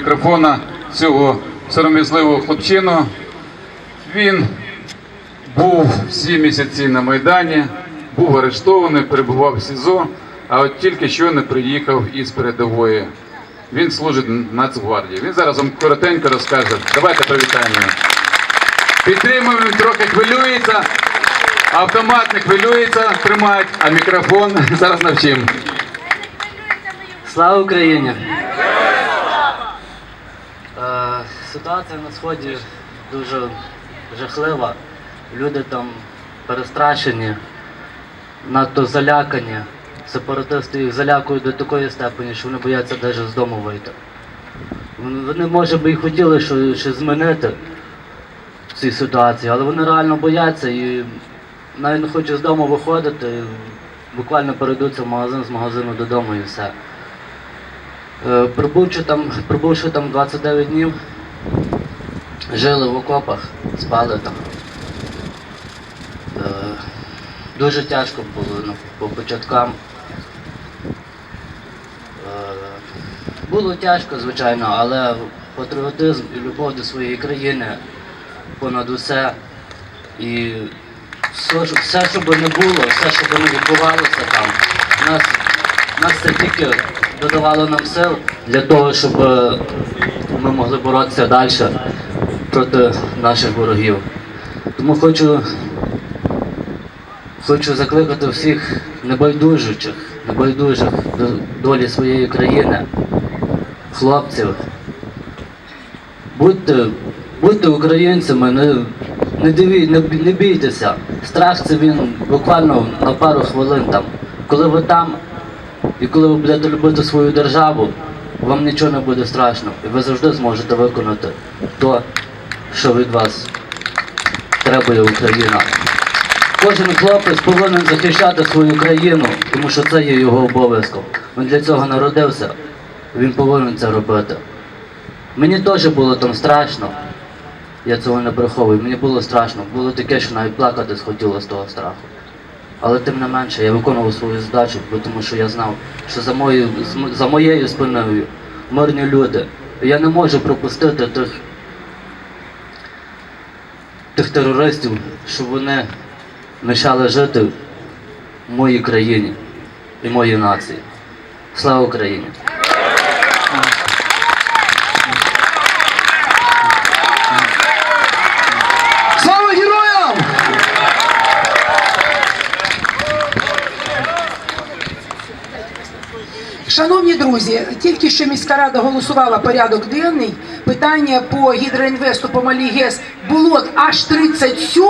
мікрофона цього сором'язливого хлопчину. Він був всі місяці на Майдані, був арештований, перебував в СІЗО, а от тільки що не приїхав із передової. Він служить Нацгвардії. Він зараз вам коротенько розкаже. Давайте привітаємо. Підтримуємо, він трохи хвилюється. Автомат не хвилюється, тримають, а мікрофон зараз навчимо. Слава Україні! Ситуація на сході дуже жахлива. Люди там перестрашені, надто залякані. Сепаратисти їх залякують до такої степені, що вони бояться навіть з дому вийти. Вони, може би і хотіли щось змінити в цій ситуації, але вони реально бояться і навіть не хочуть з дому виходити, буквально перейдуться в магазин з магазину додому і все. Е, Пробувши там, пробувши там 29 днів, жили в окопах, спали там. Е, Дуже тяжко було ну, по початкам. Е, Було тяжко, звичайно, але патріотизм і любов до своєї країни понад усе. І все, що- би не було, все, що би не відбувалося там, нас, нас це тільки додавало нам сил для того, щоб е, ми могли боротися далі проти наших ворогів. Тому хочу, хочу закликати всіх небайдужих, небайдужих до долі своєї країни, хлопців. Будьте, будьте українцями, не, не, диві, не, не бійтеся. Страх це він буквально на пару хвилин там. Коли ви там і коли ви будете любити свою державу, вам нічого не буде страшно. І ви завжди зможете виконати то, що від вас требує Україна. Кожен хлопець повинен захищати свою країну, тому що це є його обов'язком. Він для цього народився, він повинен це робити. Мені теж було там страшно. Я цього не приховую. Мені було страшно. Було таке, що навіть плакати схотіло з того страху. Але тим не менше, я виконував свою задачу, тому що я знав, що за моєю, за моєю спиною мирні люди. Я не можу пропустити тих, тих терористів, щоб вони мішали жити в моїй країні і моїй нації. Слава Україні! Шановні друзі, тільки що міська рада голосувала порядок денний. Питання по гідроінвесту по Малій ГЕС було аж 37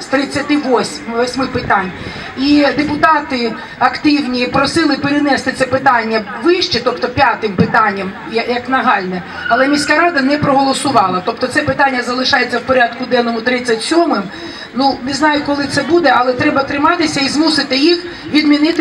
з 38 питань. І депутати активні просили перенести це питання вище, тобто п'ятим питанням, як нагальне. Але міська рада не проголосувала. Тобто це питання залишається в порядку денному 37-м. Ну не знаю, коли це буде, але треба триматися і змусити їх відмінити